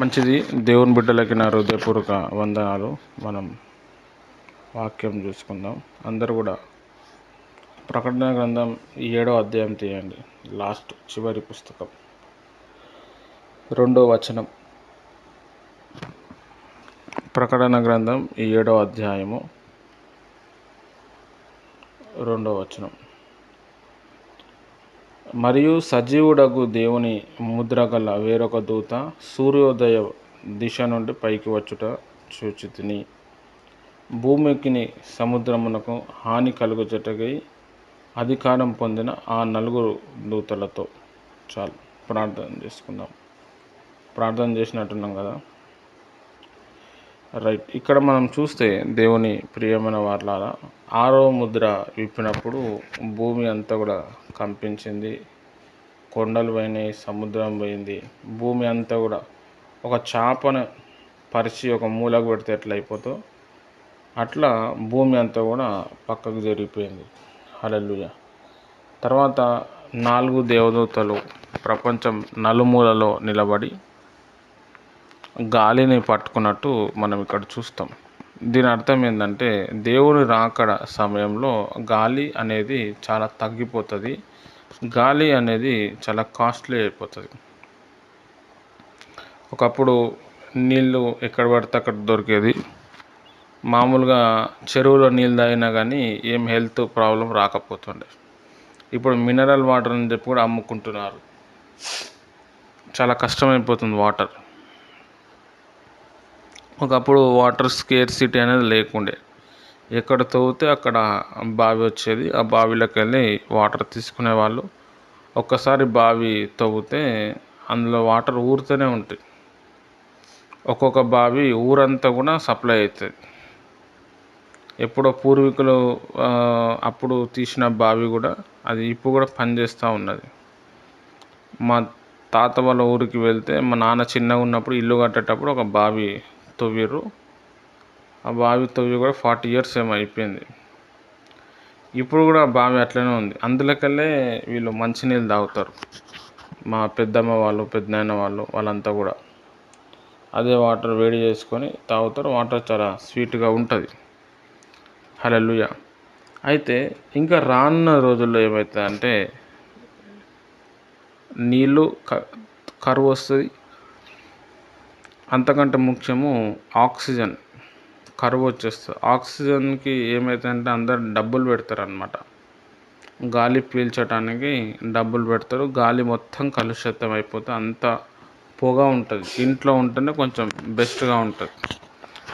మంచిది. దేవుని బిడ్డలకి నా హృదయపూర్వక వందనాలు. మనం వాక్యం చూసుకుందాం. అందరూ కూడా ప్రకటన గ్రంథం ఏడో అధ్యాయం తీయండి. లాస్ట్ చివరి పుస్తకం. రెండో వచనం. ప్రకటన గ్రంథం ఈ ఏడో అధ్యాయము రెండో వచనం. మరియు సజీవుడగు దేవుని ముద్ర గల వేరొక దూత సూర్యోదయ దిశ నుండి పైకి వచ్చుట చూచితిని భూమికిని సముద్రమునకు హాని కలుగుచటకై అధికారం పొందిన ఆ నలుగురు దూతలతో చాలు ప్రార్థన చేసుకుందాం. ప్రార్థన చేసినట్టున్నాం కదా? రైట్ ఇక్కడ మనం చూస్తే దేవుని ప్రియమైన వాళ్ళారా ఆరో ముద్ర విప్పినప్పుడు భూమి అంతా కూడా కంపించింది కొండలు పోయినాయి సముద్రం పోయింది. భూమి అంతా కూడా ఒక చేపను పరిచి ఒక మూలకు పెడితే ఎట్లా అయిపోతో అట్లా భూమి అంతా కూడా పక్కకు జరిగిపోయింది. హలలుయ తర్వాత నాలుగు దేవదూతలు ప్రపంచం నలుమూలలో నిలబడి గాలిని పట్టుకున్నట్టు మనం ఇక్కడ చూస్తాం. దీని అర్థం ఏంటంటే దేవుని రాకడ సమయంలో గాలి అనేది చాలా తగ్గిపోతుంది. గాలి అనేది చాలా కాస్ట్లీ అయిపోతుంది. ఒకప్పుడు నీళ్ళు ఎక్కడ పడితే అక్కడ దొరికేది. మామూలుగా చెరువులో నీళ్ళు తాగినా కానీ ఏం హెల్త్ ప్రాబ్లం రాకపోతుండే. ఇప్పుడు మినరల్ వాటర్ అని చెప్పి కూడా అమ్ముకుంటున్నారు. చాలా కష్టమైపోతుంది వాటర్. ఒకప్పుడు వాటర్ స్కేర్ సిటీ అనేది లేకుండే. ఎక్కడ తవ్వితే అక్కడ బావి వచ్చేది. ఆ బావిలోకి వెళ్ళి వాటర్ తీసుకునే వాళ్ళు ఒక్కసారి బావి తవ్వితే అందులో వాటర్ ఊరుతూనే ఉంటాయి. ఒక్కొక్క బావి ఊరంతా కూడా సప్లై అవుతుంది ఎప్పుడో పూర్వీకులు అప్పుడు తీసిన బావి కూడా అది ఇప్పుడు కూడా పనిచేస్తూ ఉన్నది. మా తాత వాళ్ళ ఊరికి వెళ్తే మా నాన్న చిన్నగా ఉన్నప్పుడు ఇల్లు కట్టేటప్పుడు ఒక బావి తవ్విర్రు. ఆ బావి తవ్వి కూడా ఫార్టీ ఇయర్స్ ఏమో అయిపోయింది. ఇప్పుడు కూడా బావి అట్లనే ఉంది. అందులోకెళ్ళే వీళ్ళు మంచినీళ్ళు తాగుతారు. మా పెద్దమ్మ వాళ్ళు పెద్దనాయన వాళ్ళు వాళ్ళంతా కూడా. అదే వాటర్ వేడి చేసుకొని తాగుతారు. వాటర్ చాలా స్వీట్గా ఉంటుంది. హలలుయ అయితే ఇంకా రానున్న రోజుల్లో ఏమవుతుందంటే నీళ్ళు కరువు వస్తుంది. అంతకంటే ముఖ్యము ఆక్సిజన్. కరువు వచ్చేస్తుంది. ఆక్సిజన్కి ఏమవుతుందంటే అందరు డబ్బులు పెడతారనమాట గాలి పీల్చడానికి డబ్బులు పెడతారు. గాలి మొత్తం కలుషితం అయిపోతే అంత పొగ ఉంటుంది. ఇంట్లో ఉంటేనే కొంచెం బెస్ట్గా ఉంటుంది.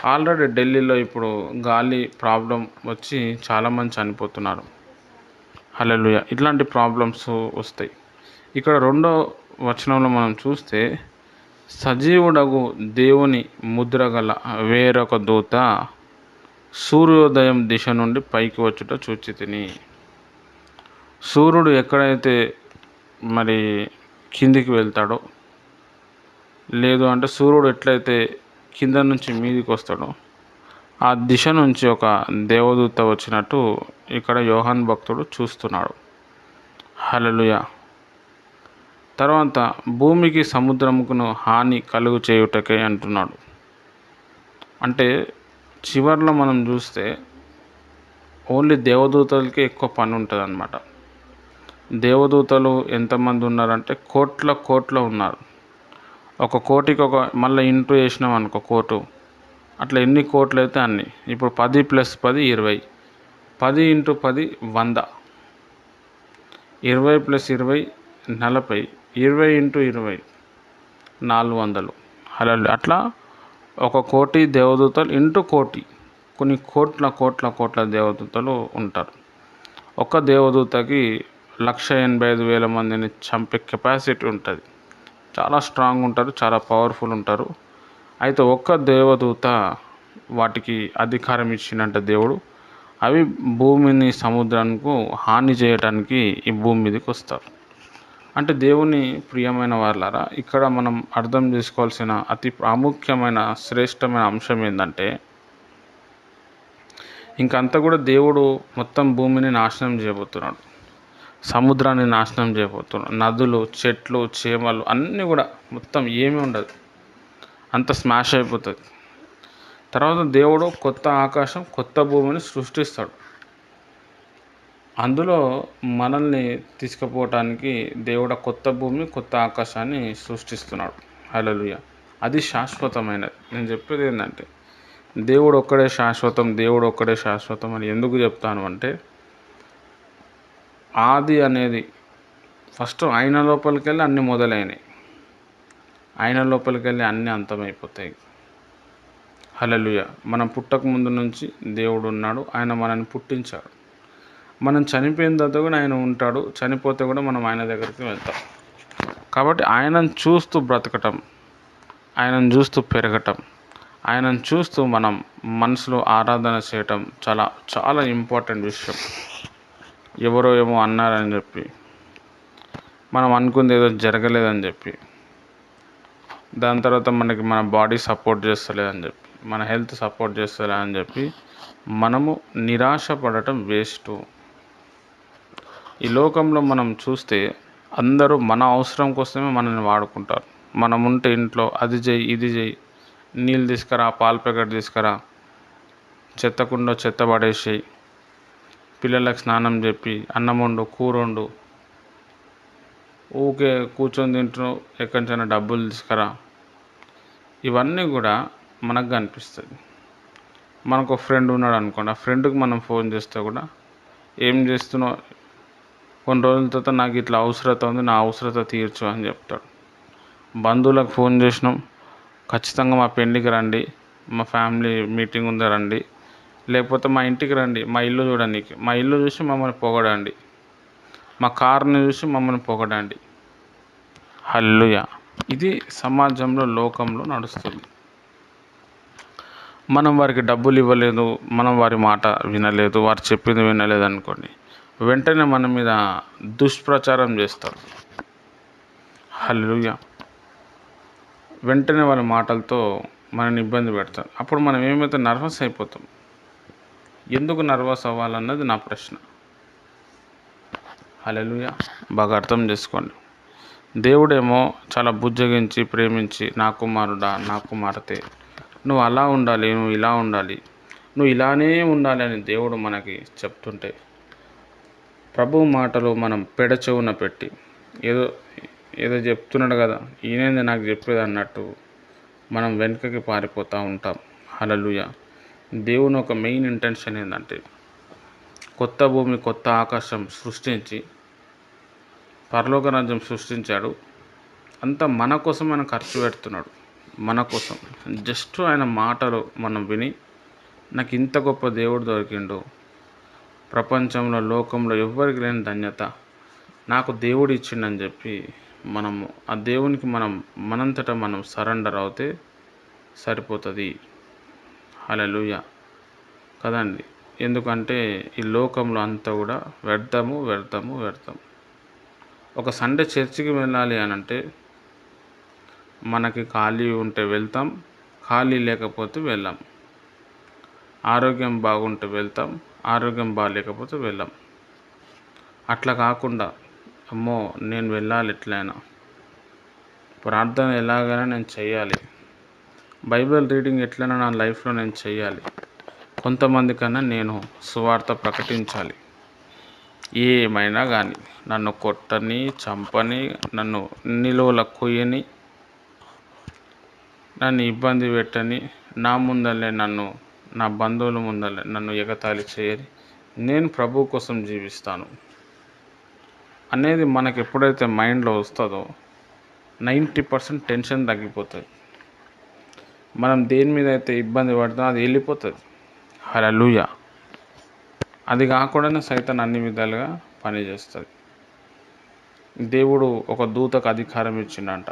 ఆల్రెడీ ఢిల్లీలో ఇప్పుడు గాలి ప్రాబ్లం వచ్చి చాలామంది చనిపోతున్నారు. హలలుయ ఇట్లాంటి ప్రాబ్లమ్స్ వస్తాయి. ఇక్కడ రెండో వచనంలో మనం చూస్తే సజీవుడగు దేవుని ముద్ర గల వేరొక దూత సూర్యోదయం దిశ నుండి పైకి వచ్చుట చూచి తిని సూర్యుడు ఎక్కడైతే మరి కిందికి వెళ్తాడో లేదు అంటే సూర్యుడు ఎట్లయితే కింద నుంచి మీదికి వస్తాడో ఆ దిశ నుంచి ఒక దేవదూత వచ్చినట్టు ఇక్కడ యోహన్ భక్తుడు చూస్తున్నాడు. హలలుయా తర్వాత భూమికి సముద్రముకును హాని కలుగు చేయుటకే అంటున్నాడు. అంటే చివరిలో మనం చూస్తే ఓన్లీ దేవదూతలకి ఎక్కువ పని ఉంటుంది అనమాట దేవదూతలు ఎంతమంది ఉన్నారంటే కోట్ల కోట్ల ఉన్నారు. ఒక కోటికి ఒక మళ్ళీ ఇంటూ వేసినాం అనుకో కోటు. అట్లా ఎన్ని కోట్లు అయితే అన్ని. ఇప్పుడు పది ప్లస్ పది ఇరవై. పది ఇంటూ పది వంద. ఇరవై ప్లస్ ఇరవై నలభై. ఇరవై ఇంటూ ఇరవై నాలుగు వందలు. అలా అట్లా ఒక కోటి దేవదూతలు ఇంటూ కోటి కొన్ని కోట్ల కోట్ల కోట్ల దేవదూతలు ఉంటారు. ఒక దేవదూతకి లక్ష ఎనభై ఐదు వేల మందిని చంపే కెపాసిటీ ఉంటుంది. చాలా స్ట్రాంగ్ ఉంటారు చాలా పవర్ఫుల్ ఉంటారు. అయితే ఒక్క దేవదూత వాటికి అధికారం ఇచ్చినంట దేవుడు అవి భూమిని సముద్రానికి హాని చేయడానికి ఈ భూమి మీదకి వస్తారు. అంటే దేవుని ప్రియమైన వాళ్ళారా ఇక్కడ మనం అర్థం చేసుకోవాల్సిన అతి ప్రాముఖ్యమైన శ్రేష్టమైన అంశం ఏంటంటే ఇంకంతా కూడా దేవుడు మొత్తం భూమిని నాశనం చేయబోతున్నాడు. సముద్రాన్ని నాశనం చేయబోతున్నాడు. నదులు చెట్లు చేమలు అన్నీ కూడా మొత్తం ఏమీ ఉండదు. అంత స్మాష్ అయిపోతుంది. తర్వాత దేవుడు కొత్త ఆకాశం కొత్త భూమిని సృష్టిస్తాడు. అందులో మనల్ని తీసుకుపోవటానికి దేవుడు కొత్త భూమి కొత్త ఆకాశాన్ని సృష్టిస్తున్నాడు. హలలుయ అది శాశ్వతమైనది. నేను చెప్పేది ఏంటంటే దేవుడు ఒక్కడే శాశ్వతం దేవుడు ఒక్కడే శాశ్వతం అని ఎందుకు చెప్తాను అంటే ఆది అనేది ఫస్ట్ ఆయన లోపలికి వెళ్ళి అన్నీ మొదలైనవి ఆయన లోపలికి వెళ్ళి అన్నీ అంతమైపోతాయి. హలలుయ మనం పుట్టక ముందు నుంచి దేవుడు ఉన్నాడు. ఆయన మనల్ని పుట్టించాడు. మనం చనిపోయిన తర్వాత కూడా ఆయన ఉంటాడు. చనిపోతే కూడా మనం ఆయన దగ్గరికి వెళ్తాం. కాబట్టి ఆయనను చూస్తూ బ్రతకటం ఆయనను చూస్తూ పెరగటం ఆయనను చూస్తూ మనం మనసులో ఆరాధన చేయటం చాలా చాలా ఇంపార్టెంట్ విషయం. ఎవరో ఏమో అన్నారని చెప్పి మనం అనుకుంది ఏదో జరగలేదని చెప్పి దాని తర్వాత మనకి మన బాడీ సపోర్ట్ చేస్తలేదని చెప్పి మన హెల్త్ సపోర్ట్ చేస్తలే అని చెప్పి మనము నిరాశ పడటం వేస్ట్ ఈ లోకంలో మనం చూస్తే అందరూ మన అవసరం కోసమే మనల్ని వాడుకుంటారు. మనం ఉంటే ఇంట్లో అది చేయి ఇది చేయి నీళ్ళు తీసుకురా పాల ప్యాకెట్ తీసుకురా చెత్తకుండా చెత్త పడేసేయి పిల్లలకు స్నానం చెప్పి అన్నం వండు కూర వండు ఊకే కూర్చొని తింటున్నావు ఎక్కడి డబ్బులు తీసుకురా. ఇవన్నీ కూడా మనకు కనిపిస్తుంది. మనకు ఒక ఫ్రెండ్ ఉన్నాడు అనుకోండి ఆ ఫ్రెండ్కి మనం ఫోన్ చేస్తే కూడా ఏం చేస్తున్నావు కొన్ని రోజుల తర్వాత నాకు ఇట్లా అవసరత ఉంది నా అవసరత తీర్చు అని చెప్తాడు. బంధువులకు ఫోన్ చేసినాం. ఖచ్చితంగా మా పెళ్ళికి రండి మా ఫ్యామిలీ మీటింగ్ ఉంది రండి. లేకపోతే మా ఇంటికి రండి మా ఇల్లు చూడండి. మా ఇల్లు చూసి మమ్మల్ని పొగడండి. మా కార్ని చూసి మమ్మల్ని పొగడండి. హల్లుయ ఇది సమాజంలో లోకంలో నడుస్తుంది. మనం వారికి డబ్బులు ఇవ్వలేదు మనం వారి మాట వినలేదు వారు చెప్పింది వినలేదు అనుకోండి. వెంటనే మన మీద దుష్ప్రచారం చేస్తారు. హల్లుయ వెంటనే వాళ్ళ మాటలతో మనని ఇబ్బంది పెడతారు. అప్పుడు మనం ఏమైతే నర్వస్ అయిపోతాం? ఎందుకు నర్వస్ అవ్వాలన్నది నా ప్రశ్న. హలలుయ బాగా అర్థం చేసుకోండి. దేవుడేమో చాలా బుజ్జగించి ప్రేమించి నా కుమారుడా నా కుమార్తె నువ్వు అలా ఉండాలి నువ్వు ఇలా ఉండాలి నువ్వు ఇలానే ఉండాలి అని దేవుడు మనకి చెప్తుంటే ప్రభు మాటలు మనం పెడచెవున పెట్టి ఏదో ఏదో చెప్తున్నాడు కదా ఈయనేంది నాకు చెప్పేది అన్నట్టు మనం వెనుకకి పారిపోతూ ఉంటాం. హలలుయ దేవుని ఒక మెయిన్ ఇంటెన్షన్ ఏంటంటే కొత్త భూమి కొత్త ఆకాశం సృష్టించి పరలోక రాజ్యం సృష్టించాడు. అంతా మన కోసం ఆయన ఖర్చు పెడుతున్నాడు. మన కోసం. జస్ట్ ఆయన మాటలు మనం విని నాకు ఇంత గొప్ప దేవుడు దొరికిండు. ప్రపంచంలో లోకంలో ఎవ్వరికి లేని ధన్యత. నాకు దేవుడు ఇచ్చిండని చెప్పి మనము ఆ దేవునికి మనం మనంతట మనం సరెండర్ అవుతే సరిపోతుంది. హలలుయ కదండి? ఎందుకంటే ఈ లోకంలో అంతా కూడా వ్యర్థము వ్యర్థము వ్యర్థం. ఒక సండే చర్చికి వెళ్ళాలి అని అంటే మనకి ఖాళీ ఉంటే వెళ్తాం ఖాళీ లేకపోతే వెళ్ళాం. ఆరోగ్యం బాగుంటే వెళ్తాం ఆరోగ్యం బాగాలేకపోతే వెళ్ళాం. అట్లా కాకుండా అమ్మో నేను వెళ్ళాలి ఎట్లయినా. ప్రార్థన ఎలాగైనా నేను చేయాలి బైబిల్ రీడింగ్ ఎట్లైనా నా లైఫ్లో నేను చేయాలి కొంతమంది కన్నా నేను సువార్త ప్రకటించాలి. ఏమైనా కానీ నన్ను కొట్టని చంపని నన్ను నిలువల కొయ్యని నన్ను ఇబ్బంది పెట్టని నా ముందలే నన్ను నా బంధువుల ముందర నన్ను ఎగతాళి చేయరు. నేను ప్రభు కోసం జీవిస్తాను. అనేది మనకు ఎప్పుడైతే మైండ్లో వస్తుందో నైంటీ పర్సెంట్ టెన్షన్ తగ్గిపోతుంది. మనం దేని మీద అయితే ఇబ్బంది పడుతుందో అది వెళ్ళిపోతుంది. హలలుయ అది కాకుండానే సైతం అన్ని విధాలుగా పనిచేస్తుంది దేవుడు ఒక దూతకు అధికారం ఇచ్చిండంట.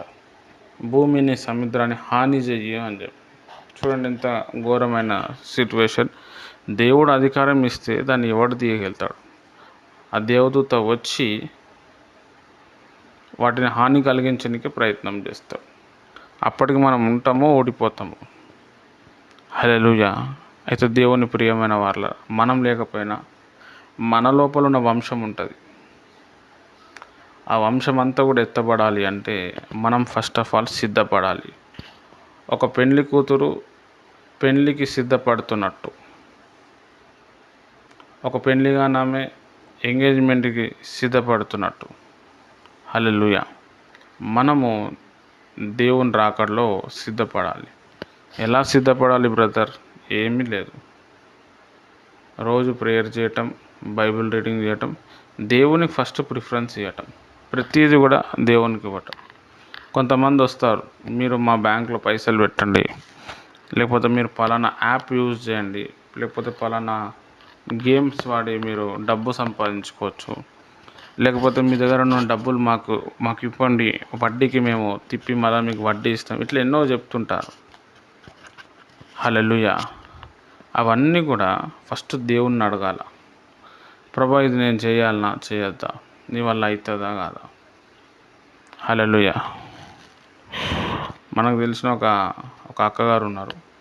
భూమిని సముద్రాన్ని హాని చెయ్యి అని చెప్పి. చూడండి ఎంత ఘోరమైన సిట్యువేషన్ దేవుడు అధికారం ఇస్తే దాన్ని ఎవడు తీయగలుగుతాడు? ఆ దేవదూత వచ్చి వాటిని హాని కలిగించడానికి ప్రయత్నం చేస్తాడు. అప్పటికి మనం ఉంటామో ఓడిపోతాము. హలెలుయ అయితే దేవుని ప్రియమైన వాళ్ళ మనం లేకపోయినా మన లోపల ఉన్న వంశం ఉంటుంది. ఆ వంశం అంతా కూడా ఎత్తబడాలి అంటే మనం ఫస్ట్ ఆఫ్ ఆల్ సిద్ధపడాలి. ఒక పెళ్ళి కూతురు పెండ్లికి సిద్ధపడుతున్నట్టు. ఒక పెళ్ళిగానామె ఎంగేజ్మెంట్కి సిద్ధపడుతున్నట్టు. హల్లెలూయ! మనము దేవుని రాకడలో సిద్ధపడాలి. ఎలా సిద్ధపడాలి బ్రదర్? ఏమీ లేదు. రోజు ప్రేయర్ చేయటం బైబిల్ రీడింగ్ చేయటం దేవునికి ఫస్ట్ ప్రిఫరెన్స్ ఇవ్వటం. ప్రతిదీ కూడా దేవునికి ఇవ్వటం. కొంతమంది వస్తారు మీరు మా బ్యాంక్లో పైసలు పెట్టండి. లేకపోతే మీరు పలానా యాప్ యూజ్ చేయండి లేకపోతే పలానా గేమ్స్ వాడి మీరు డబ్బు సంపాదించుకోవచ్చు. లేకపోతే మీ దగ్గర ఉన్న డబ్బులు మాకు మాకు ఇవ్వండి వడ్డీకి మేము తిప్పి మళ్ళీ మీకు వడ్డీ ఇస్తాం. ఇట్లా ఎన్నో చెప్తుంటారు. హల్లెలూయా. అవన్నీ కూడా ఫస్ట్ దేవుణ్ణి అడగాల. ప్రభా ఇది నేను చేయాలనా? చేయొద్దా? నీ వల్ల అవుతుందా కాదా? హల్లెలూయా. మనకు తెలిసిన ఒక ఒక అక్కగారు ఉన్నారు.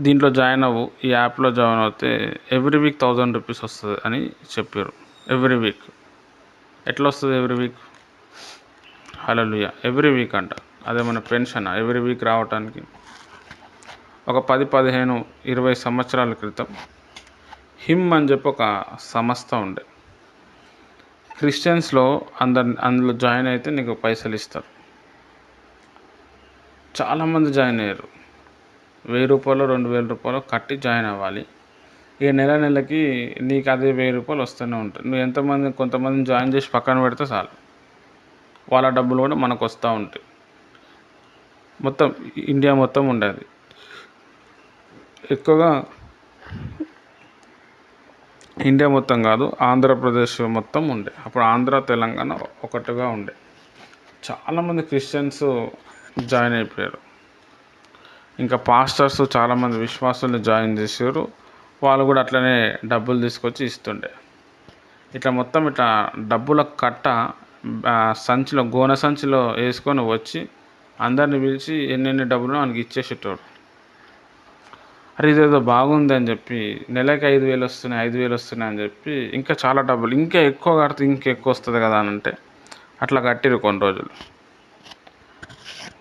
దీంట్లో జాయిన్ అవ్వు ఈ యాప్లో జాయిన్ అవుతే ఎవ్రీ వీక్ థౌజండ్ రూపీస్ వస్తుంది అని చెప్పారు ఎవ్రీ వీక్. ఎట్లా వస్తుంది every week? Hallelujah. Every week అంట. అదే మన పెన్షన్? ఎవ్రీ వీక్ రావటానికి. ఒక పది పదిహేను ఇరవై సంవత్సరాల క్రితం హిమ్ అని చెప్పి ఒక సంస్థ ఉండే. క్రిస్టియన్స్లో అందరు అందులో జాయిన్ అయితే నీకు పైసలు ఇస్తారు. చాలామంది జాయిన్ అయ్యారు. వెయ్యి రూపాయలు రెండు వేల రూపాయలు కట్టి జాయిన్ అవ్వాలి. ఇక నెల నెలకి నీకు అదే వెయ్యి రూపాయలు వస్తూనే ఉంటాయి. నువ్వు ఎంతమంది కొంతమందిని జాయిన్ చేసి పక్కన పెడితే చాలు. వాళ్ళ డబ్బులు కూడా మనకు వస్తూ ఉంటాయి. మొత్తం ఇండియా మొత్తం ఉండేది. ఎక్కువగా ఇండియా మొత్తం కాదు ఆంధ్రప్రదేశ్ మొత్తం ఉండే. అప్పుడు ఆంధ్ర తెలంగాణ ఒకటిగా ఉండే. చాలామంది క్రిస్టియన్స్ జాయిన్ అయిపోయారు. ఇంకా పాస్టర్స్ చాలామంది విశ్వాసుల్ని జాయిన్ చేశారు వాళ్ళు కూడా అట్లనే డబ్బులు తీసుకొచ్చి ఇస్తుండే. ఇట్లా మొత్తం ఇట్లా డబ్బుల కట్ట సంచిలో గోనె సంచిలో వేసుకొని వచ్చి అందరిని పిలిచి ఎన్నెన్ని డబ్బులు ఆయనకి ఇచ్చేసేటోడు అరే ఇదేదో బాగుంది అని చెప్పి నెలకి ఐదు వేలు వస్తున్నాయి ఐదు వేలు వస్తున్నాయి అని చెప్పి ఇంకా చాలా డబ్బులు ఇంకా ఎక్కువ కడితే ఇంకా ఎక్కువ వస్తుంది కదా అని అంటే అట్లా కట్టిరు కొన్ని రోజులు.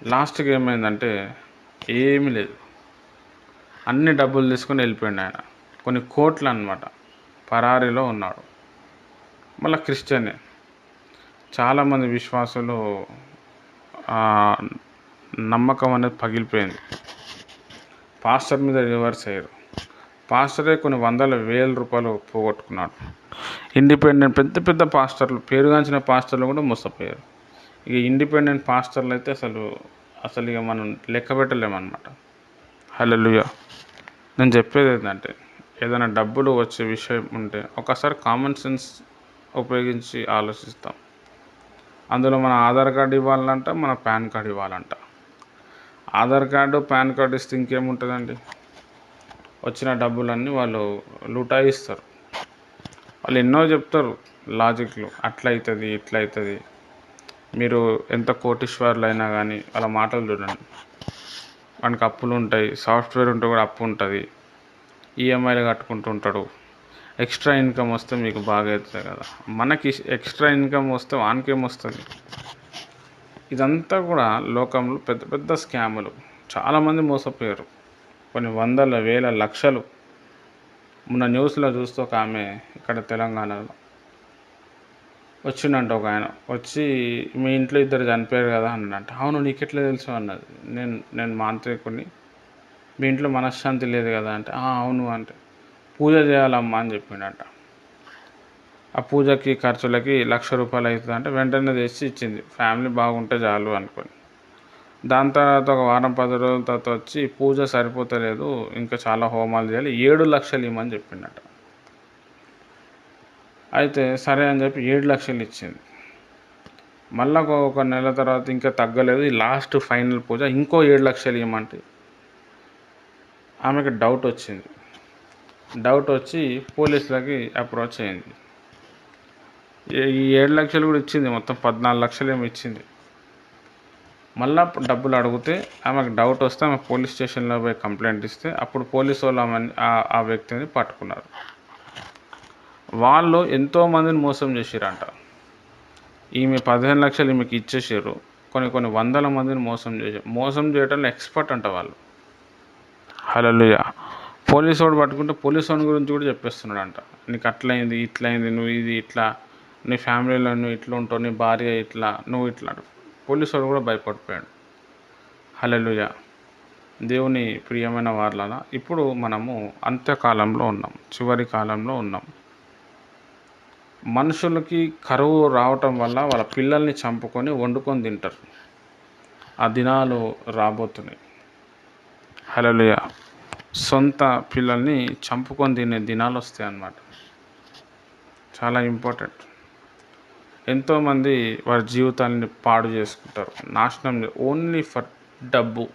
లాస్ట్కి ఏమైందంటే ఏమీ లేదు. అన్ని డబ్బులు తీసుకొని వెళ్ళిపోయిండు ఆయన. కొన్ని కోట్లు అనమాట పరారీలో ఉన్నాడు. మళ్ళీ క్రిస్టియనే. చాలామంది విశ్వాసులు నమ్మకం అనేది పగిలిపోయింది. పాస్టర్ మీద రివర్స్ అయ్యారు. పాస్టరే కొన్ని వందల వేల రూపాయలు పోగొట్టుకున్నాడు. ఇండిపెండెంట్ పెద్ద పెద్ద పాస్టర్లు పేరుగాంచిన పాస్టర్లు కూడా మోసపోయారు. ఇక ఇండిపెండెంట్ పాస్టర్లు అయితే అసలు అసలు ఇక మనం లెక్క పెట్టలేమన్నమాట. హల్లెలూయా. నేను చెప్పేది ఏంటంటే ఏదైనా డబ్బులు వచ్చే విషయం ఉంటే ఒకసారి కామన్ సెన్స్ ఉపయోగించి ఆలోచిస్తాం. అందులో మన ఆధార్ కార్డు ఇవ్వాలంట మన పాన్ కార్డు ఇవ్వాలంట. ఆధార్ కార్డు పాన్ కార్డు ఇస్తే ఇంకేముంటుందండి? వచ్చిన డబ్బులన్నీ వాళ్ళు లూటాయిస్తారు. వాళ్ళు ఎన్నో చెప్తారు లాజిక్లు. అట్లా అవుతుంది ఇట్లా అవుతుంది మీరు ఎంత కోటీశ్వర్లు అయినా కానీ వాళ్ళ మాటలు చూడండి. వానికి అప్పులు ఉంటాయి సాఫ్ట్వేర్ ఉంటే కూడా అప్పు ఉంటుంది. ఈఎంఐలు కట్టుకుంటూ ఉంటాడు. ఎక్స్ట్రా ఇన్కమ్ వస్తే మీకు బాగా అవుతుంది కదా. మనకి ఎక్స్ట్రా ఇన్కమ్ వస్తే వానికేం వస్తుంది? ఇదంతా కూడా లోకంలో పెద్ద పెద్ద స్కాములు. చాలామంది మోసపోయారు. కొన్ని వందల వేల లక్షలు. మొన్న న్యూస్లో చూస్తూ ఒక ఆమె ఇక్కడ తెలంగాణలో వచ్చిండంట ఒక ఆయన. వచ్చి మీ ఇంట్లో ఇద్దరు చనిపోయారు కదా అన్నంట అవును నీకు ఎట్లా తెలుసు అన్నది. నేను నేను మాంత్రికుని మీ ఇంట్లో మనశ్శాంతి లేదు కదా అంటే అవును అంటే పూజ చేయాలమ్మా అని చెప్పిండంట. ఆ పూజకి ఖర్చులకి లక్ష రూపాయలు అవుతుంది అంటే వెంటనే తెచ్చి ఇచ్చింది. ఫ్యామిలీ బాగుంటే చాలు అనుకొని. దాని తర్వాత ఒక వారం పది రోజుల తర్వాత వచ్చి పూజ సరిపోతలేదు. ఇంకా చాలా హోమాలు చేయాలి. ఏడు లక్షలు ఇవ్వమని చెప్పిండట. అయితే సరే అని చెప్పి ఏడు లక్షలు ఇచ్చింది. మళ్ళా ఒక నెల తర్వాత ఇంకా తగ్గలేదు. ఈ లాస్ట్ ఫైనల్ పూజ ఇంకో ఏడు లక్షలు ఇవ్వమంటే ఆమెకు డౌట్ వచ్చింది. డౌట్ వచ్చి పోలీసులకి అప్రోచ్ అయింది. ఈ ఏడు లక్షలు కూడా ఇచ్చింది మొత్తం పద్నాలుగు లక్షలు ఏమి ఇచ్చింది. మళ్ళా డబ్బులు అడిగితే ఆమెకు డౌట్ వస్తే ఆమె పోలీస్ స్టేషన్లో పోయి కంప్లైంట్ ఇస్తే అప్పుడు పోలీసు వాళ్ళు ఆమె ఆ- వ్యక్తిని పట్టుకున్నారు. వాళ్ళు ఎంతో మందిని మోసం చేసిరంట. ఈమె పదిహేను లక్షలు ఈమెకి ఇచ్చేసారు. కొన్ని కొన్ని వందల మందిని మోసం చేశారు మోసం చేయడంలో ఎక్స్పర్ట్ అంట వాళ్ళు. హలలుయ పోలీసు వాడు పట్టుకుంటే పోలీసు వాడి గురించి కూడా చెప్పేస్తున్నాడు అంట నీకు అట్లయింది ఇట్లయింది నువ్వు ఇది ఇట్లా నీ ఫ్యామిలీలో నువ్వు ఇట్లా ఉంటావు నీ భార్య ఇట్లా నువ్వు ఇట్లా పోలీసు వాడు కూడా భయపడిపోయాడు. హలలుయ దేవుని ప్రియమైన వాళ్ళ ఇప్పుడు మనము అంత్యకాలంలో ఉన్నాం చివరి కాలంలో ఉన్నాం. మనుషులకి కరువు రావటం వల్ల వాళ్ళ పిల్లల్ని చంపుకొని వండుకొని తింటారు. ఆ దినాలు రాబోతున్నాయి. హలలుయ సొంత పిల్లల్ని చంపుకొని తినే దినాలు వస్తాయి అన్నమాట చాలా ఇంపార్టెంట్. ఎంతోమంది వారి జీవితాన్ని పాడు చేసుకుంటారు. నాశనం ఓన్లీ ఫర్ డబ్బు.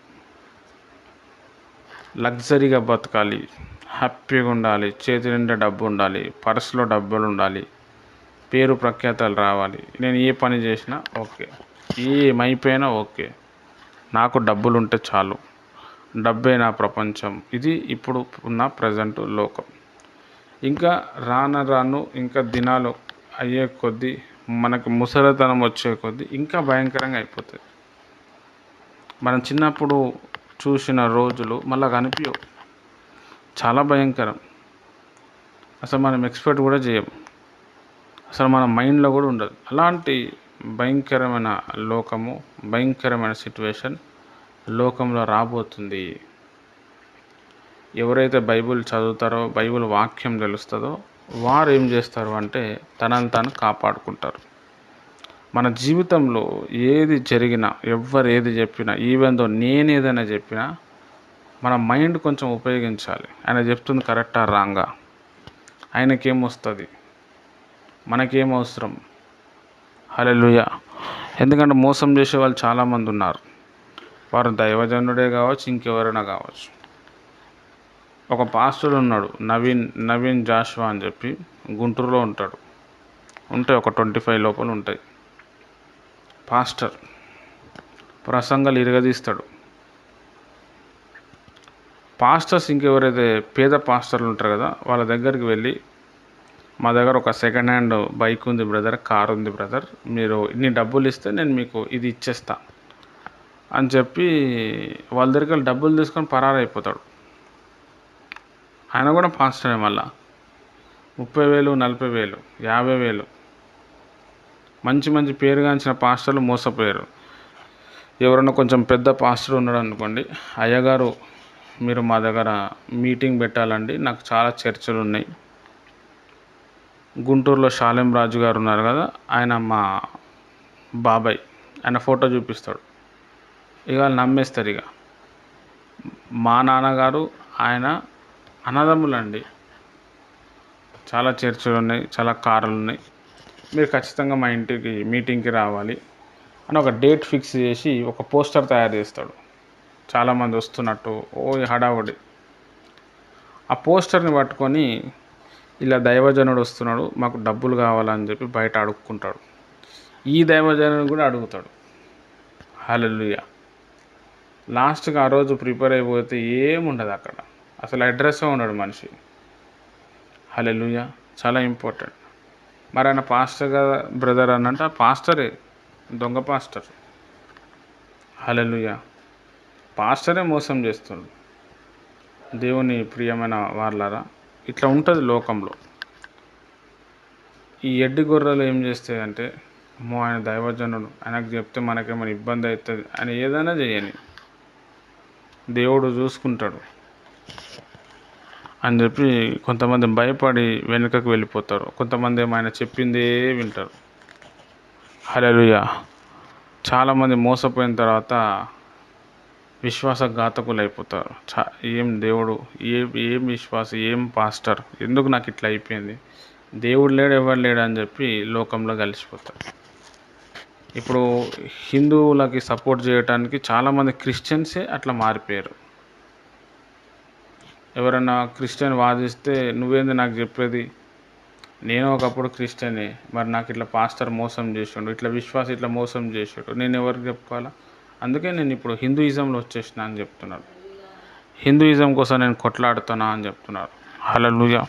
లగ్జరీగా బతకాలి. హ్యాపీగా ఉండాలి. చేతి నిండా డబ్బు ఉండాలి. పర్సులో డబ్బులు ఉండాలి. పేరు ప్రఖ్యాతలు రావాలి. నేను ఏ పని చేసినా ఓకే. ఏమైపోయినా ఓకే. నాకు డబ్బులు ఉంటే చాలు. డబ్బే నా ప్రపంచం. ఇది ఇప్పుడు ఉన్న ప్రజెంట్ లోకం. ఇంకా రాను రాను ఇంకా దినాలు అయ్యే కొద్దీ మనకు ముసలితనం వచ్చే కొద్దీ ఇంకా భయంకరంగా అయిపోతుంది మనం చిన్నప్పుడు చూసిన రోజులు మళ్ళీ కనిపించవు. చాలా భయంకరం. అసలు మనం ఎక్స్పెక్ట్ కూడా చేయం అసలు మన మైండ్లో కూడా ఉండదు. అలాంటి భయంకరమైన లోకము భయంకరమైన సిట్యువేషన్ లోకంలో రాబోతుంది. ఎవరైతే బైబిల్ చదువుతారో బైబిల్ వాక్యం తెలుస్తుందో వారు ఏం చేస్తారు అంటే తనని తాను కాపాడుకుంటారు. మన జీవితంలో ఏది జరిగినా ఎవ్వరు ఏది చెప్పినా ఈవెన్ దో నేను ఏదైనా చెప్పినా మన మైండ్ కొంచెం ఉపయోగించాలి. ఆయన చెప్తుంది కరెక్టా రాంగా? ఆయనకేం వస్తుంది మనకేం అవసరం హలెలుయ ఎందుకంటే మోసం చేసే వాళ్ళు చాలామంది ఉన్నారు. వారు దైవజనుడే కావచ్చు ఇంకెవరైనా కావచ్చు. ఒక పాస్టర్ ఉన్నాడు నవీన్ నవీన్ జాషువా అని చెప్పి గుంటూరులో ఉంటాడు. ఉంటాయి ఒక ట్వంటీ ఫైవ్ లోపల ఉంటాయి. పాస్టర్ ప్రసంగాలు ఇరగదీస్తాడు. పాస్టర్స్ ఇంకెవరైతే పేద పాస్టర్లు ఉంటారు కదా వాళ్ళ దగ్గరికి వెళ్ళి మా దగ్గర ఒక సెకండ్ హ్యాండ్ బైక్ ఉంది బ్రదర్ కార్ ఉంది బ్రదర్ మీరు ఇన్ని డబ్బులు ఇస్తే నేను మీకు ఇది ఇచ్చేస్తా అని చెప్పి వాళ్ళ దగ్గర వెళ్ళి డబ్బులు తీసుకొని పరారైపోతాడు. ఆయన కూడా పాస్టరే మళ్ళా. ముప్పై వేలు నలభై వేలు యాభై వేలు. మంచి మంచి పేరుగాంచిన పాస్టర్లు మోసపోయారు. ఎవరైనా కొంచెం పెద్ద పాస్టర్ ఉన్నాడు అనుకోండి అయ్యగారు మీరు మా దగ్గర మీటింగ్ పెట్టాలండి నాకు చాలా చర్చలు ఉన్నాయి. గుంటూరులో షాలెం రాజు గారు ఉన్నారు కదా ఆయన మా బాబాయ్ ఆయన ఫోటో చూపిస్తాడు. ఇక నమ్మేస్తారు ఇక. మా నాన్నగారు ఆయన అన్నదమ్ములండి. చాలా చర్చలు ఉన్నాయి చాలా కార్లు ఉన్నాయి మీరు ఖచ్చితంగా మా ఇంటికి మీటింగ్కి రావాలి అని ఒక డేట్ ఫిక్స్ చేసి ఒక పోస్టర్ తయారు చేస్తాడు. చాలామంది వస్తున్నట్టు ఓ హడావుడి. ఆ పోస్టర్ని పట్టుకొని ఇలా దైవజనుడు వస్తున్నాడు మాకు డబ్బులు కావాలని చెప్పి బయట అడుక్కుంటాడు. ఈ దైవజనుడు కూడా అడుగుతాడు. హలలుయ లాస్ట్కి ఆ రోజు ప్రిపేర్ అయిపోతే ఏముండదు అక్కడ. అసలు అడ్రస్ ఉండడు మనిషి. హల్లెలూయా. చాలా ఇంపార్టెంట్. మరి ఆయన పాస్టర్ కదా బ్రదర్ అన్నంటే ఆ పాస్టరే దొంగ పాస్టర్. హల్లెలూయా. పాస్టరే మోసం చేస్తుంది దేవుని ప్రియమైన వాళ్ళరా ఇట్లా ఉంటుంది లోకంలో. ఈ ఎడ్డి గొర్రెలు ఏం చేస్తాయంటే అమ్మో ఆయన దైవజనుడు. ఆయనకు చెప్తే మనకేమైనా ఇబ్బంది అవుతుంది. అని ఏదైనా చేయని దేవుడు చూసుకుంటాడు. అని చెప్పి కొంతమంది భయపడి వెనుకకు వెళ్ళిపోతారు. కొంతమంది ఏమో ఆయన చెప్పిందే వింటారు. హల్లెలూయా. చాలామంది మోసపోయిన తర్వాత విశ్వాసఘాతకులు అయిపోతారు చా ఏం దేవుడు ఏ ఏం విశ్వాస ఏం పాస్టర్ ఎందుకు నాకు ఇట్లా అయిపోయింది? దేవుడు లేడు ఎవరు లేడు అని చెప్పి లోకంలో కలిసిపోతారు. ఇప్పుడు హిందువులకి సపోర్ట్ చేయడానికి చాలామంది క్రిస్టియన్సే అట్లా మారిపోయారు. ఎవరైనా క్రిస్టియన్ వాదిస్తే నువ్వేంది నాకు చెప్పేది? నేను ఒకప్పుడు క్రిస్టియనే. మరి నాకు ఇట్లా పాస్టర్ మోసం చేసిండు ఇట్లా విశ్వాస ఇట్లా మోసం చేసాడు. నేను ఎవరికి చెప్పుకోవాలా? అందుకే నేను ఇప్పుడు హిందూయిజంలో వచ్చేసిన అని చెప్తున్నాడు హిందూయిజం కోసం నేను కొట్లాడుతున్నా అని చెప్తున్నారు. హలలుయ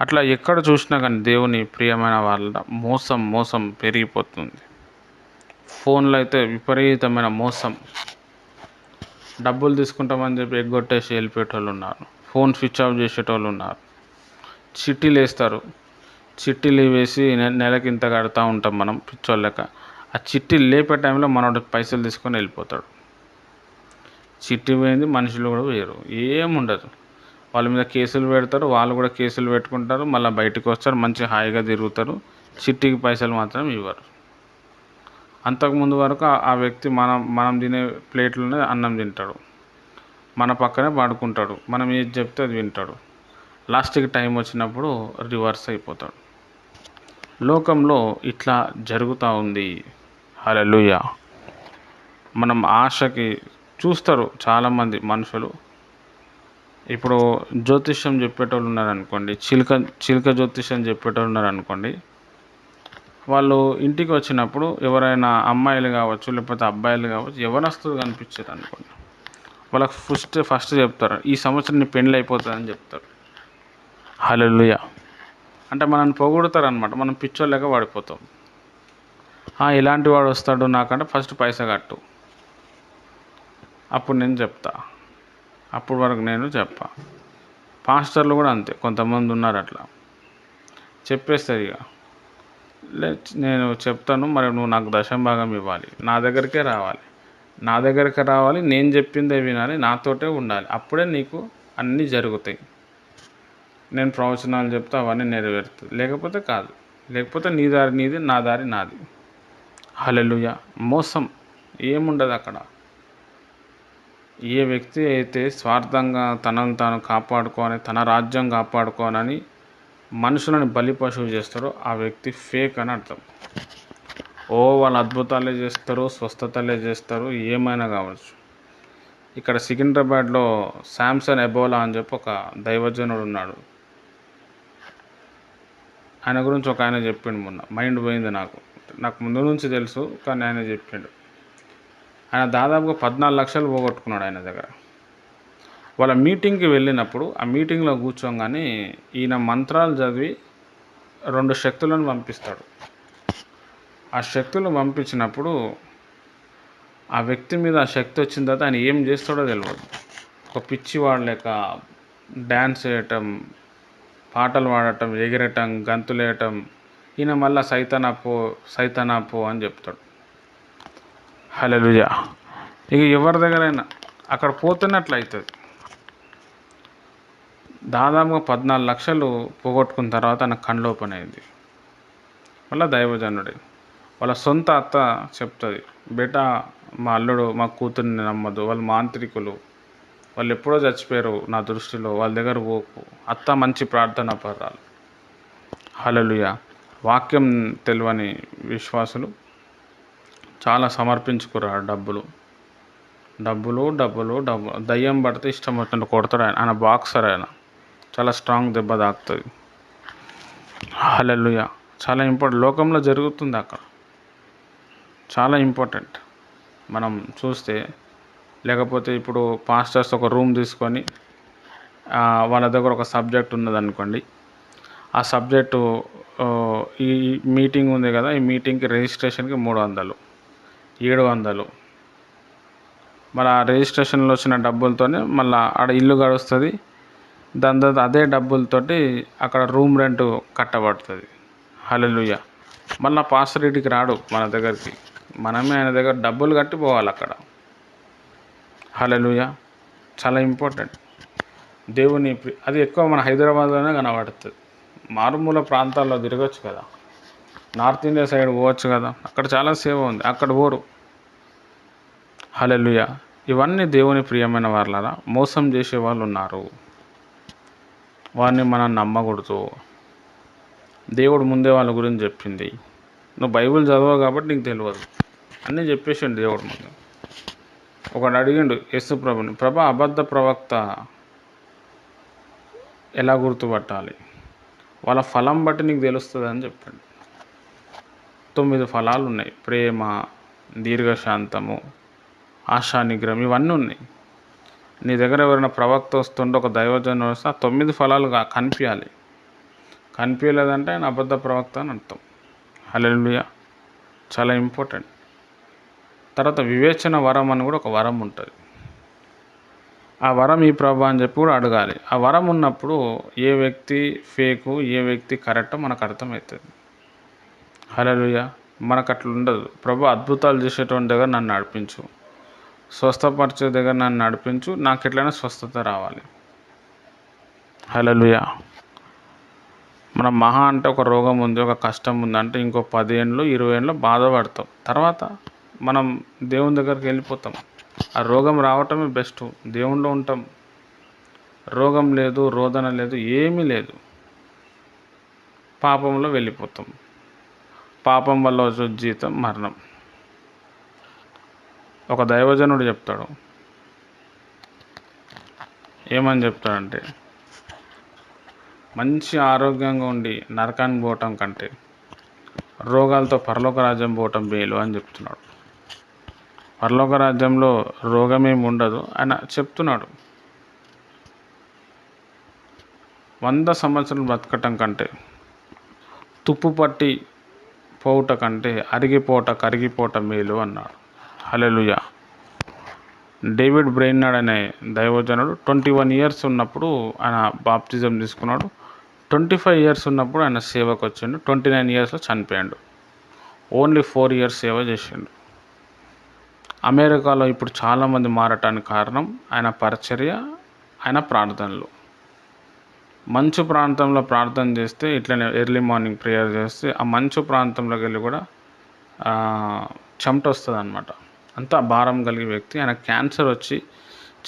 అట్లా ఎక్కడ చూసినా కానీ దేవుని ప్రియమైన వాళ్ళ మోసం మోసం పెరిగిపోతుంది. ఫోన్లో అయితే విపరీతమైన మోసం. డబ్బులు తీసుకుంటామని చెప్పి ఎగ్గొట్టేసి వెళ్ళిపోయేటోళ్ళు ఉన్నారు. ఫోన్ స్విచ్ ఆఫ్ చేసేటోళ్ళు ఉన్నారు. చిట్టీలు వేస్తారు. చిట్టీలు వేసి నె- నెలకి ఇంత కడతా ఉంటాం మనం పిచ్చోళ్ళక ఆ చిట్టి లేపే టైంలో మనోడు పైసలు తీసుకొని వెళ్ళిపోతాడు. చిట్టి పోయింది మనుషులు కూడా వేయరు ఏముండదు వాళ్ళ మీద కేసులు పెడతారు వాళ్ళు కూడా కేసులు పెట్టుకుంటారు మళ్ళీ బయటకు వస్తారు మంచి హాయిగా తిరుగుతారు. చిట్టికి పైసలు మాత్రం ఇవ్వరు. అంతకుముందు వరకు ఆ- వ్యక్తి మనం మనం తినే ప్లేట్లోనే అన్నం తింటాడు. మన పక్కనే పడుకుంటాడు. మనం ఏది చెప్తే అది వింటాడు. లాస్ట్కి టైం వచ్చినప్పుడు రివర్స్ అయిపోతాడు. లోకంలో ఇట్లా జరుగుతూ ఉంది. హలలుయ మనం ఆశకి చూస్తారు చాలామంది మనుషులు. ఇప్పుడు జ్యోతిష్యం చెప్పేటోళ్ళు ఉన్నారనుకోండి చిలుక చిలుక జ్యోతిష్యం చెప్పేటోళ్ళు ఉన్నారనుకోండి వాళ్ళు ఇంటికి వచ్చినప్పుడు ఎవరైనా అమ్మాయిలు కావచ్చు లేకపోతే అబ్బాయిలు కావచ్చు ఎవరస్తులు కనిపించారు అనుకోండి. వాళ్ళకి ఫస్ట్ ఫస్ట్ చెప్తారు ఈ సంవత్సరం నీ పెళ్ళి అయిపోతుందని చెప్తారు. హల్లెలూయా. అంటే మనల్ని పొగుడుతారు అనమాట మనం పిచ్చోళ్ళగా పడిపోతాం ఇలాంటి వాడు వస్తాడు నాకంటే ఫస్ట్ పైసా కట్టు. అప్పుడు నేను చెప్తా. అప్పుడు వరకు నేను చెప్పా. పాస్టర్లు కూడా అంతే కొంతమంది ఉన్నారు అట్లా. చెప్పేస్తారు ఇక. లే నేను చెప్తాను మరి నువ్వు నాకు దశం భాగం ఇవ్వాలి. నా దగ్గరికే రావాలి. నా దగ్గరికి రావాలి నేను చెప్పిందే వినాలి నాతోటే ఉండాలి. అప్పుడే నీకు అన్నీ జరుగుతాయి. నేను ప్రవచనాలు చెప్తే అవన్నీ నెరవేరుతుంది లేకపోతే కాదు. లేకపోతే నీ దారి నీది నా దారి నాది. హలలుయ మోసం. ఏముండదు అక్కడ. ఏ వ్యక్తి అయితే స్వార్థంగా తనను తాను కాపాడుకొని తన రాజ్యం కాపాడుకోనని మనుషులను బలి పశువు చేస్తారో ఆ వ్యక్తి ఫేక్ అని అర్థం. ఓ వాళ్ళు అద్భుతాలే చేస్తారు స్వస్థతలే చేస్తారు ఏమైనా కావచ్చు. ఇక్కడ సికింద్రాబాద్లో శాంసన్ ఎబోలా అని చెప్పి ఒక దైవజనుడు ఉన్నాడు. ఆయన గురించి ఒక ఆయన చెప్పిండు మొన్న. మైండ్ పోయింది నాకు. నాకు ముందు నుంచి తెలుసు కానీ ఆయన చెప్పిండు. ఆయన దాదాపుగా పద్నాలుగు లక్షలు పోగొట్టుకున్నాడు ఆయన దగ్గర. వాళ్ళ మీటింగ్కి వెళ్ళినప్పుడు ఆ మీటింగ్లో కూర్చోగానే ఈయన మంత్రాలు చదివి రెండు శక్తులను పంపిస్తాడు. ఆ శక్తులు పంపించినప్పుడు ఆ వ్యక్తి మీద ఆ శక్తి వచ్చిన తర్వాత ఆయన ఏం చేస్తాడో తెలియదు ఒక పిచ్చివాడు లేక డ్యాన్స్ వేయటం పాటలు పాడటం ఎగిరటం గంతులు వేయటం ఈయన మళ్ళా సైతానా పో అని చెప్తాడు. హలో ఇక ఎవరి దగ్గరైనా అక్కడ పోతున్నట్లు అవుతుంది దాదాపుగా పద్నాలుగు లక్షలు పోగొట్టుకున్న తర్వాత నాకు కళ్ళు ఓపెన్ అయింది. మళ్ళీ దైవజనుడే. వాళ్ళ సొంత అత్త చెప్తుంది బేటా మా అల్లుడు మా కూతుర్ని నమ్మదు వాళ్ళు మాంత్రికులు. వాళ్ళు ఎప్పుడో చచ్చిపోయారు నా దృష్టిలో వాళ్ళ దగ్గర పోకు. అత్త మంచి ప్రార్థన పర్రాలు. హలలుయ వాక్యం తెలియని విశ్వాసులు చాలా సమర్పించుకున్నారు డబ్బులు. డబ్బులు డబ్బులు డబ్బు. దయ్యం పడితే ఇష్టం వచ్చినట్టు కొడతాడు ఆయన. ఆయన బాక్సర్ ఆయన. చాలా స్ట్రాంగ్ దెబ్బ తాకుతుంది. హల్లెలూయ చాలా ఇంపార్టెంట్ లోకంలో జరుగుతుంది అక్కడ. చాలా ఇంపార్టెంట్ మనం చూస్తే లేకపోతే ఇప్పుడు పాస్టర్స్ ఒక రూమ్ తీసుకొని వాళ్ళ దగ్గర ఒక సబ్జెక్ట్ ఉన్నదనుకోండి ఆ సబ్జెక్టు ఈ మీటింగ్ ఉంది కదా ఈ మీటింగ్కి రిజిస్ట్రేషన్కి మూడు వందలు ఏడు వందలు. మళ్ళీ ఆ రిజిస్ట్రేషన్లో వచ్చిన డబ్బులతోనే మళ్ళీ ఆడ ఇల్లు గడుస్తుంది దాని తర్వాత అదే డబ్బులతోటి అక్కడ రూమ్ రెంట్ కట్టబడుతుంది. హల్లెలూయా. మళ్ళీ పాస్టర్ ఇంటికి రాడు మన దగ్గరికి. మనమే ఆయన దగ్గర డబ్బులు కట్టి పోవాలి అక్కడ. హల్లెలూయా. చాలా ఇంపార్టెంట్. దేవుని అది ఎక్కువ మన హైదరాబాద్లోనే కనబడుతుంది. మారుమూల ప్రాంతాల్లో తిరగచ్చు కదా. నార్త్ ఇండియా సైడ్ పోవచ్చు కదా. అక్కడ చాలా సేవ ఉంది. అక్కడ పోరు. హలలుయ ఇవన్నీ దేవుని ప్రియమైన వాళ్ళరా మోసం చేసే వాళ్ళు ఉన్నారు. వారిని మనం నమ్మకూడదు. దేవుడు ముందే వాళ్ళ గురించి చెప్పింది. నువ్వు బైబిల్ చదవవు కాబట్టి నీకు తెలియదు. అన్నీ చెప్పేసిండు దేవుడు ముందు. ఒకడు అడిగిండు యేసు ప్రభుని ప్రభ అబద్ధ ప్రవక్త ఎలా గుర్తుపట్టాలి? వాళ్ళ ఫలం బట్టి నీకు తెలుస్తుంది అని చెప్పాడు. తొమ్మిది ఫలాలు ఉన్నాయి ప్రేమ దీర్ఘశాంతము ఆశానిగ్రహం ఇవన్నీ ఉన్నాయి. నీ దగ్గర ఎవరైనా ప్రవక్త వస్తుంటే ఒక దైవజనం వస్తే ఆ తొమ్మిది ఫలాలు కనిపించాలి. కనిపించలేదంటే ఆయన అబద్ధ ప్రవక్త అని అర్థం. హల్లెలూయా. చాలా ఇంపార్టెంట్. తర్వాత వివేచన వరం అని కూడా ఒక వరం ఉంటుంది. ఆ వరం ఈ ప్రభు అని చెప్పి కూడా అడగాలి. ఆ వరం ఉన్నప్పుడు ఏ వ్యక్తి ఫేకు ఏ వ్యక్తి కరెక్టో మనకు అర్థమవుతుంది. హలలుయ మనకు అట్లా ఉండదు. ప్రభు అద్భుతాలు చేసేటువంటి దగ్గర నన్ను నడిపించు. స్వస్థపరిచే దగ్గర నన్ను నడిపించు. నాకు ఎట్లయినా స్వస్థత రావాలి. హలలుయా మన మహా అంటే ఒక రోగం ఉంది ఒక కష్టం ఉంది అంటే ఇంకో పది ఏళ్ళు ఇరవై ఏళ్ళు బాధపడతాం. తర్వాత మనం దేవుని దగ్గరికి వెళ్ళిపోతాం. ఆ రోగం రావటమే బెస్ట్. దేవుణ్ణిలో ఉంటాం. రోగం లేదు రోదన లేదు ఏమీ లేదు. పాపంలో వెళ్ళిపోతాం. పాపం వల్ల వచ్చే జీతం మరణం. ఒక దైవజనుడు చెప్తాడు. ఏమని చెప్తాడంటే మంచి ఆరోగ్యంగా ఉండి నరకాన్ని పోవటం కంటే రోగాలతో పరలోక రాజ్యం పోవటం మేలు అని చెప్తున్నాడు. పరలోక రాజ్యంలో రోగమేమి ఉండదు ఆయన చెప్తున్నాడు. వంద సంవత్సరాలు బతకటం కంటే తుప్పు పట్టి పోవుట కంటే అరిగిపోట కరిగిపోట మేలు అన్నాడు. హలెలుయ డేవిడ్ బ్రెయిన్నాడ్ అనే దైవజనుడు ట్వంటీ వన్ ఇయర్స్ ఉన్నప్పుడు ఆయన బాప్తిజం తీసుకున్నాడు. ట్వంటీ ఫైవ్ ఇయర్స్ ఉన్నప్పుడు ఆయన సేవకు వచ్చిండు. ట్వంటీ నైన్ ఇయర్స్లో చనిపోయాడు. ఓన్లీ ఫోర్ ఇయర్స్ సేవ చేసిండు. అమెరికాలో ఇప్పుడు చాలామంది మారటానికి కారణం ఆయన పరిచర్య ఆయన ప్రార్థనలు. మంచు ప్రాంతంలో ప్రార్థన చేస్తే ఇట్లనే ఎర్లీ మార్నింగ్ ప్రేయర్ చేస్తే ఆ మంచు ప్రాంతంలోకి వెళ్ళి కూడా చెమట వస్తుంది అనమాట అంత భారం కలిగే వ్యక్తి. ఆయన క్యాన్సర్ వచ్చి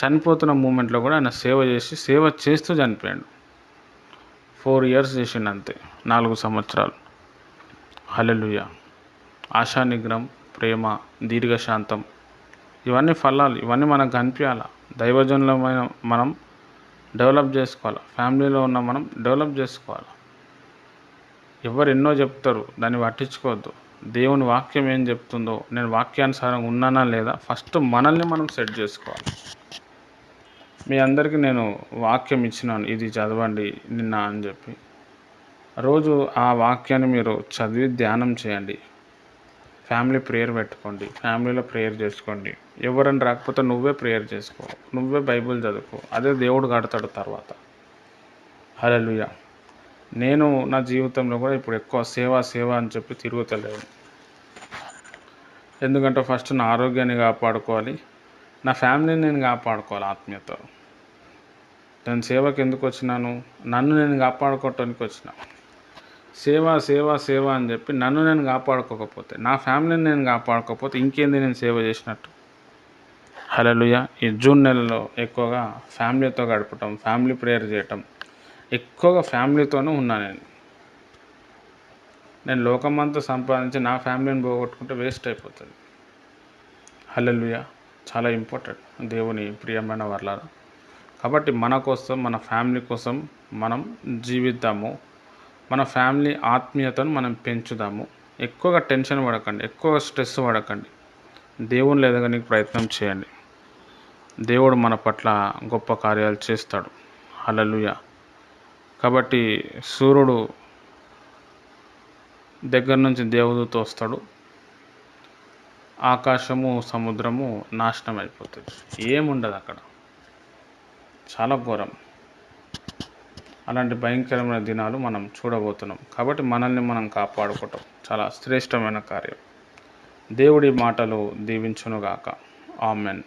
చనిపోతున్న మూమెంట్లో కూడా ఆయన సేవ చేసి సేవ చేస్తూ చనిపోయాడు. ఫోర్ ఇయర్స్ చేసిండు అంతే నాలుగు సంవత్సరాలు. హలెలుయ ఆశా నిగ్రహం ప్రేమ దీర్ఘశాంతం. ఇవన్నీ ఫలాలు ఇవన్నీ మనకు కనిపించాలా? దైవజనులమైన మనం డెవలప్ చేసుకోవాలి? ఫ్యామిలీలో ఉన్న మనం డెవలప్ చేసుకోవాలి? ఎవరు ఎన్నో చెప్తారు దాన్ని పట్టించుకోవద్దు. దేవుని వాక్యం ఏం చెప్తుందో నేను వాక్యానుసారం ఉన్నానా లేదా ఫస్ట్ మనల్ని మనం సెట్ చేసుకోవాలి. మీ అందరికీ నేను వాక్యం ఇచ్చినాను ఇది చదవండి నిన్న అని చెప్పి. రోజు ఆ వాక్యాన్ని మీరు చదివి ధ్యానం చేయండి. ఫ్యామిలీ ప్రేయర్ పెట్టుకోండి ఫ్యామిలీలో ప్రేయర్ చేసుకోండి. ఎవరని రాకపోతే నువ్వే ప్రేయర్ చేసుకో నువ్వే బైబిల్ చదువుకో అదే దేవుడు కడతాడు తర్వాత. హలలుయ నేను నా జీవితంలో కూడా ఇప్పుడు ఎక్కువ సేవ సేవ అని చెప్పి తిరుగుతలేను. ఎందుకంటే ఫస్ట్ నా ఆరోగ్యాన్ని కాపాడుకోవాలి. నా ఫ్యామిలీని నేను కాపాడుకోవాలి ఆత్మీయత నేను సేవకి ఎందుకు వచ్చినాను? నన్ను నేను కాపాడుకోవటానికి వచ్చిన. సేవ సేవ సేవ అని చెప్పి నన్ను నేను కాపాడుకోకపోతే నా ఫ్యామిలీని నేను కాపాడుకోకపోతే ఇంకేంది నేను సేవ చేసినట్టు? హలలుయ ఈ జూన్ నెలలో ఎక్కువగా ఫ్యామిలీతో గడపటం ఫ్యామిలీ ప్రేయర్ చేయటం ఎక్కువగా ఫ్యామిలీతోనే ఉన్నా నేను. నేను లోకమంతా సంపాదించి నా ఫ్యామిలీని పోగొట్టుకుంటే వేస్ట్ అయిపోతుంది. హల్లెలూయ! చాలా ఇంపార్టెంట్ దేవుని ప్రియమైన వర్లారా! కాబట్టి మన కోసం మన ఫ్యామిలీ కోసం మనం జీవిద్దాము. మన ఫ్యామిలీ ఆత్మీయతను మనం పెంచుదాము. ఎక్కువగా టెన్షన్ పడకండి ఎక్కువగా స్ట్రెస్ పడకండి. దేవుని ఎదగడానికి ప్రయత్నం చేయండి. దేవుడు మన పట్ల గొప్ప కార్యాలు చేస్తాడు. హల్లెలూయ! కాబట్టి సూర్యుడు దగ్గర నుంచి దేవదూత వస్తాడు. ఆకాశము సముద్రము నాశనం అయిపోతుంది ఏముండదు అక్కడ. చాలా ఘోరం. అలాంటి భయంకరమైన దినాలు మనం చూడబోతున్నాం. కాబట్టి మనల్ని మనం కాపాడుకోవటం చాలా శ్రేష్టమైన కార్యం. దేవుడి మాటలు దీవించునుగాక. ఆమెన్.